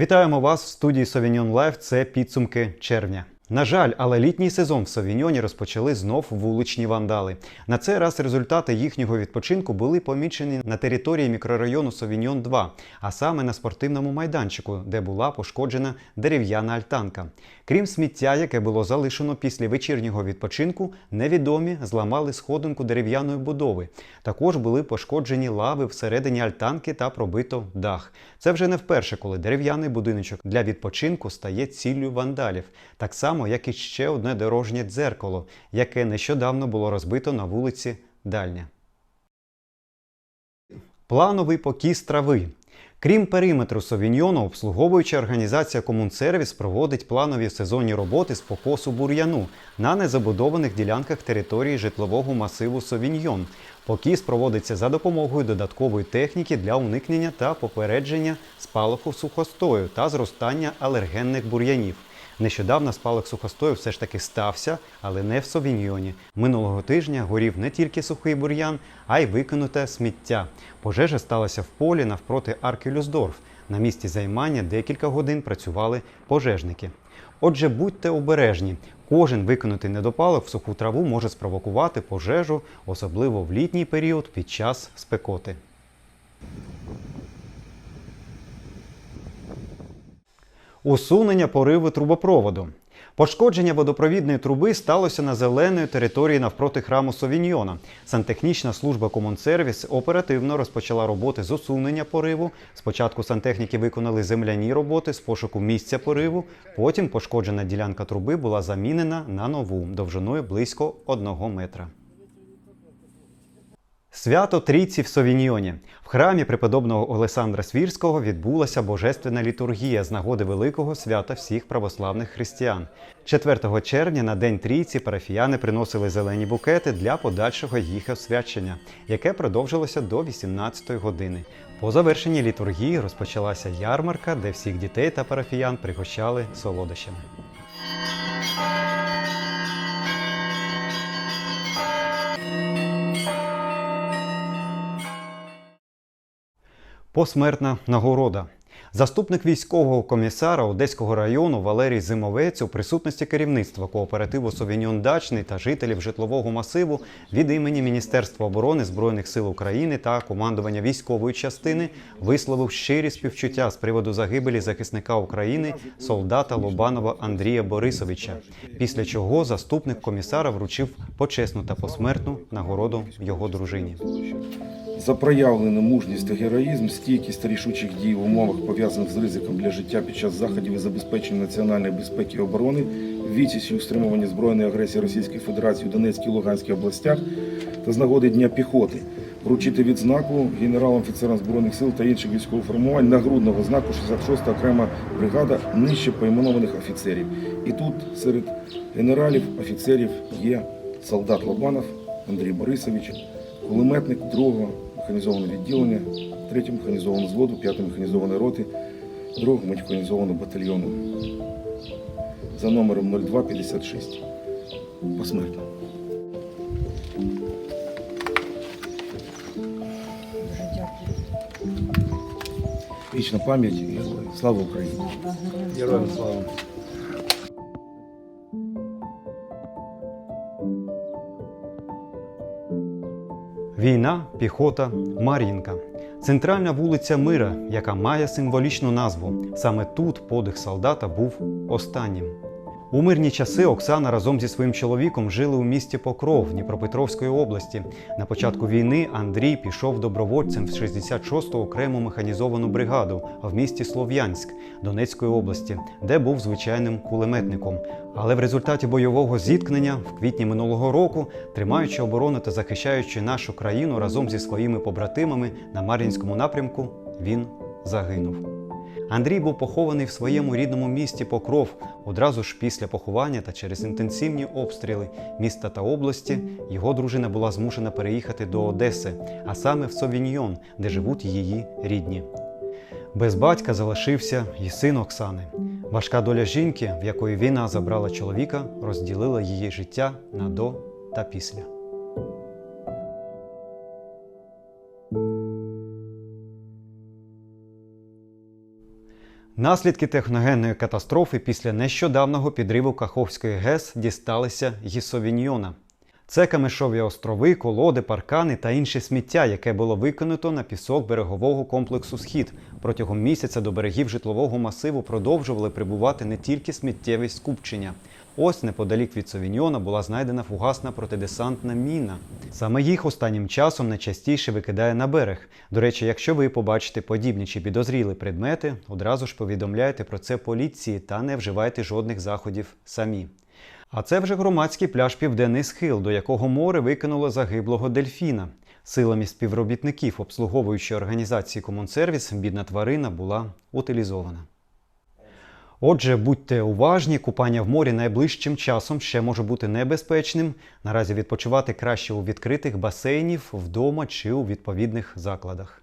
Вітаємо вас в студії Sauvignon Live. Це підсумки червня. На жаль, але літній сезон в Совіньйоні розпочали знов вуличні вандали. На цей раз результати їхнього відпочинку були помічені на території мікрорайону Совіньйон 2, а саме на спортивному майданчику, де була пошкоджена дерев'яна альтанка. Крім сміття, яке було залишено після вечірнього відпочинку, невідомі зламали сходинку дерев'яної будови. Також були пошкоджені лави всередині альтанки та пробито дах. Це вже не вперше, коли дерев'яний будиночок для відпочинку стає ціллю вандалів, так само як і ще одне дорожнє дзеркало, яке нещодавно було розбито на вулиці Дальня. Плановий покіс трави. Крім периметру Совіньйону, обслуговуюча організація Комунсервіс проводить планові сезонні роботи з покосу бур'яну на незабудованих ділянках території житлового масиву Совіньйон. Покіс проводиться за допомогою додаткової техніки для уникнення та попередження спалаху сухостою та зростання алергенних бур'янів. Нещодавно спалах сухостою все ж таки стався, але не в Совіньйоні. Минулого тижня горів не тільки сухий бур'ян, а й викинуте сміття. Пожежа сталася в полі навпроти арки Люсдорф. На місці займання декілька годин працювали пожежники. Отже, будьте обережні. Кожен викинутий недопалок в суху траву може спровокувати пожежу, особливо в літній період під час спекоти. Усунення пориву трубопроводу. Пошкодження водопровідної труби сталося на зеленої території навпроти храму Совіньйона. Сантехнічна служба Комунсервіс оперативно розпочала роботи з усунення пориву. Спочатку сантехніки виконали земляні роботи з пошуку місця пориву. Потім пошкоджена ділянка труби була замінена на нову довжиною близько одного метра. Свято Трійці в Совіньйоні. В храмі преподобного Олександра Свірського відбулася божественна літургія з нагоди великого свята всіх православних християн. 4 червня на День Трійці парафіяни приносили зелені букети для подальшого їх освячення, яке продовжилося до 18 години. По завершенні літургії розпочалася ярмарка, де всіх дітей та парафіян пригощали солодощами. Посмертна нагорода. Заступник військового комісара Одеського району Валерій Зимовець у присутності керівництва кооперативу Совіньон Дачний та жителів житлового масиву від імені Міністерства оборони Збройних сил України та командування військової частини висловив щирі співчуття з приводу загибелі захисника України солдата Лобанова Андрія Борисовича. Після чого заступник комісара вручив почесну та посмертну нагороду його дружині. За проявлену мужність та героїзм, стійкість та рішучих дій в умовах, пов'язаних з ризиком для життя під час заходів і забезпечення національної безпеки і оборони, відсічі у стримуванні збройної агресії Російської Федерації у Донецькій і Луганській областях та з нагоди Дня піхоти вручити відзнаку генералам офіцерам збройних сил та інших військових формувань нагрудного знаку 66-та окрема бригада нижче поіменованих офіцерів. І тут серед генералів, офіцерів є солдат Лобанов Андрій Борисович, кулеметник 2-го механізованого відділення, 3-го механізованого взводу, 5-ї механізованої роти, 2-го механізованого батальйону за номером 0256. Посмертно. Вічна пам'ять і. Слава Україні! Героям слава! Війна, піхота, Мар'їнка. Центральна вулиця Мира, яка має символічну назву. Саме тут подих солдата був останнім. У мирні часи Оксана разом зі своїм чоловіком жили у місті Покров Дніпропетровської області. На початку війни Андрій пішов добровольцем в 66-ту окрему механізовану бригаду в місті Слов'янськ Донецької області, де був звичайним кулеметником. Але в результаті бойового зіткнення в квітні минулого року, тримаючи оборону та захищаючи нашу країну разом зі своїми побратимами на Мар'їнському напрямку, він загинув. Андрій був похований в своєму рідному місті Покров одразу ж після поховання та через інтенсивні обстріли міста та області його дружина була змушена переїхати до Одеси, а саме в Совіньйон, де живуть її рідні. Без батька залишився і син Оксани. Важка доля жінки, в якої війна забрала чоловіка, розділила її життя на до та після. Наслідки техногенної катастрофи після нещодавнього підриву Каховської ГЕС дісталися Гісовіньйона. Це камешові острови, колоди, паркани та інше сміття, яке було викинуто на пісок берегового комплексу Схід. Протягом місяця до берегів житлового масиву продовжували прибувати не тільки сміттєві скупчення. Ось неподалік від Совіньйона була знайдена фугасна протидесантна міна. Саме їх останнім часом найчастіше викидає на берег. До речі, якщо ви побачите подібні чи підозрілі предмети, одразу ж повідомляйте про це поліції та не вживайте жодних заходів самі. А це вже громадський пляж Південний Схил, до якого море викинуло загиблого дельфіна. Силами співробітників обслуговуючої організації Комунсервіс бідна тварина була утилізована. Отже, будьте уважні, купання в морі найближчим часом ще може бути небезпечним. Наразі відпочивати краще у відкритих басейнів, вдома чи у відповідних закладах.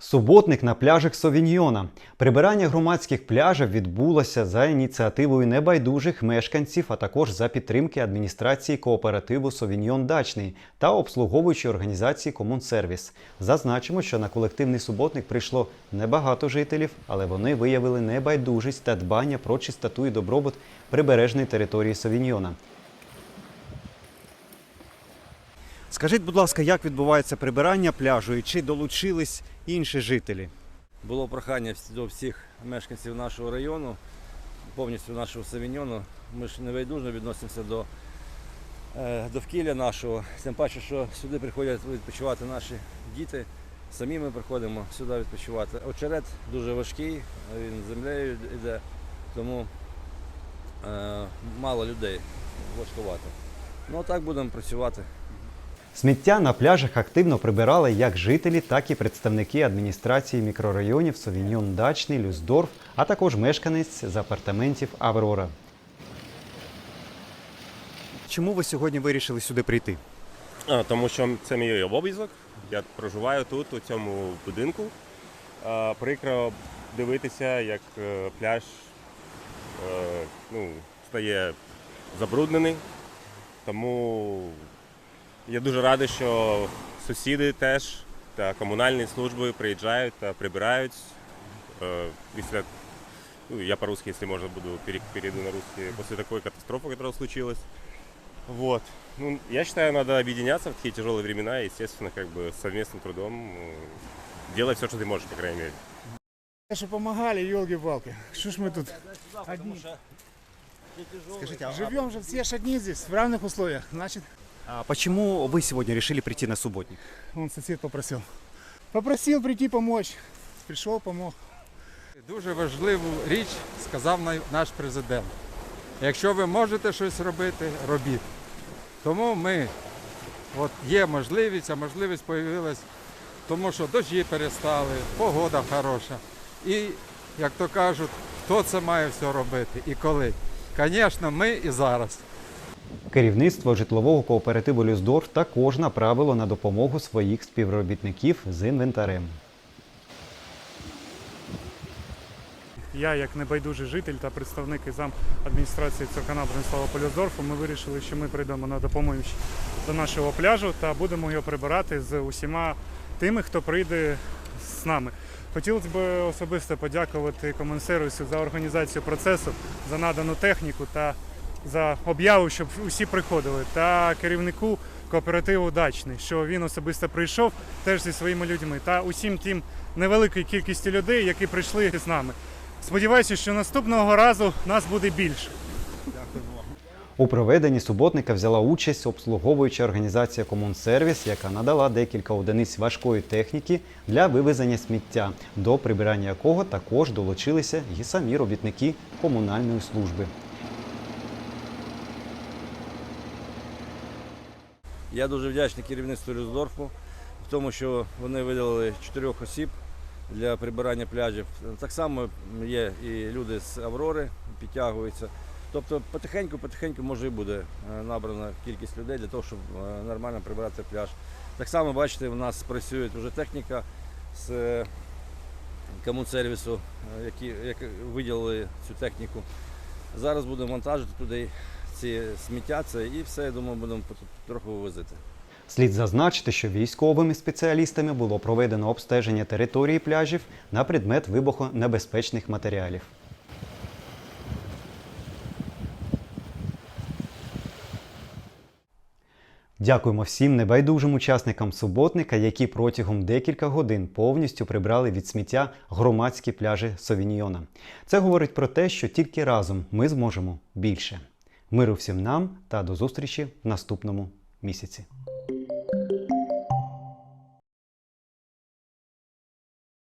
Суботник на пляжах Совіньйона. Прибирання громадських пляжів відбулося за ініціативою небайдужих мешканців, а також за підтримки адміністрації кооперативу Совіньйон Дачний та обслуговуючої організації Комунсервіс. Зазначимо, що на колективний суботник прийшло небагато жителів, але вони виявили небайдужість та дбання про чистоту і добробут прибережної території Совіньйона. Скажіть, будь ласка, як відбувається прибирання пляжу і чи долучились інші жителі? Було прохання до всіх мешканців нашого району, повністю нашого Савіньйону. Ми ж невайдужно відносимося до е, довкілля нашого. Тим паче, що сюди приходять відпочивати наші діти. Самі ми приходимо сюди відпочивати. Очерет дуже важкий, він землею йде, тому е, мало людей влаштувати. Ну так будемо працювати. Сміття на пляжах активно прибирали як жителі, так і представники адміністрації мікрорайонів Совіньон Дачний, Люсдорф, а також мешканець з апартаментів Аврора. Чому ви сьогодні вирішили сюди прийти? А, тому що це мій обов'язок. Я проживаю тут, у цьому будинку. А, прикро дивитися, як е, пляж е, ну, стає забруднений. Тому я дуже радий, що сусіди теж та комунальні служби приїжджають та прибирають. Е, Після, ну, я по-русски, если можно, буду пере- перейду на русский, после такой катастрофы, которая случилась. Вот. Ну, я считаю, надо объединяться в такие тяжелые времена и, естественно, как бы совместным трудом э, делать все, что ты можешь, по крайней мере. Что помогали, елки-палки. Что ж мы тут одни? Скажите, а, Живем же все ж одни здесь, в равных условиях. Значит, а почему вы сегодня решили прийти на субботник? он сосед попросил. Попросил прийти помочь. Пришел, помог. Дуже важливу річ сказав наш президент. Якщо ви можете щось робити, робіть. Тому ми, от є можливість, а можливість з'явилась, тому що дощі перестали, погода хороша. І, як то кажуть, хто це має все робити і коли. Звісно, ми і зараз. Керівництво житлового кооперативу Люсдорф також направило на допомогу своїх співробітників з інвентарем. Я, як небайдужий житель та представник і зам адміністрації Циркана Бронислава Полюздорфу, ми вирішили, що ми прийдемо на допомогу до нашого пляжу та будемо його прибирати з усіма тими, хто прийде з нами. Хотілося б особисто подякувати комунсервісу за організацію процесу, за надану техніку та за об'яву, щоб усі приходили, та керівнику кооперативу Дачний, що він особисто прийшов теж зі своїми людьми, та усім тим невеликій кількості людей, які прийшли з нами. Сподіваюся, що наступного разу нас буде більше. У проведенні суботника взяла участь обслуговуюча організація Комунсервіс, яка надала декілька одиниць важкої техніки для вивезення сміття, до прибирання якого також долучилися і самі робітники комунальної служби. Я дуже вдячний керівництву Люсдорфу в тому, що вони виділили чотирьох осіб для прибирання пляжів. Так само є і люди з Аврори підтягуються. Тобто потихеньку-потихеньку може і буде е, набрана кількість людей для того, щоб е, нормально прибирати пляж. Так само, бачите, у нас працює вже техніка з е, комунсервісу, які, які виділили цю техніку. Зараз будемо монтажити туди ці сміття це і все, я думаю, будемо трохи вивозити. Слід зазначити, що військовими спеціалістами було проведено обстеження території пляжів на предмет вибухонебезпечних матеріалів. Дякуємо всім небайдужим учасникам суботника, які протягом декілька годин повністю прибрали від сміття громадські пляжі Совіньйона. Це говорить про те, що тільки разом ми зможемо більше. Миру всім нам та до зустрічі в наступному місяці.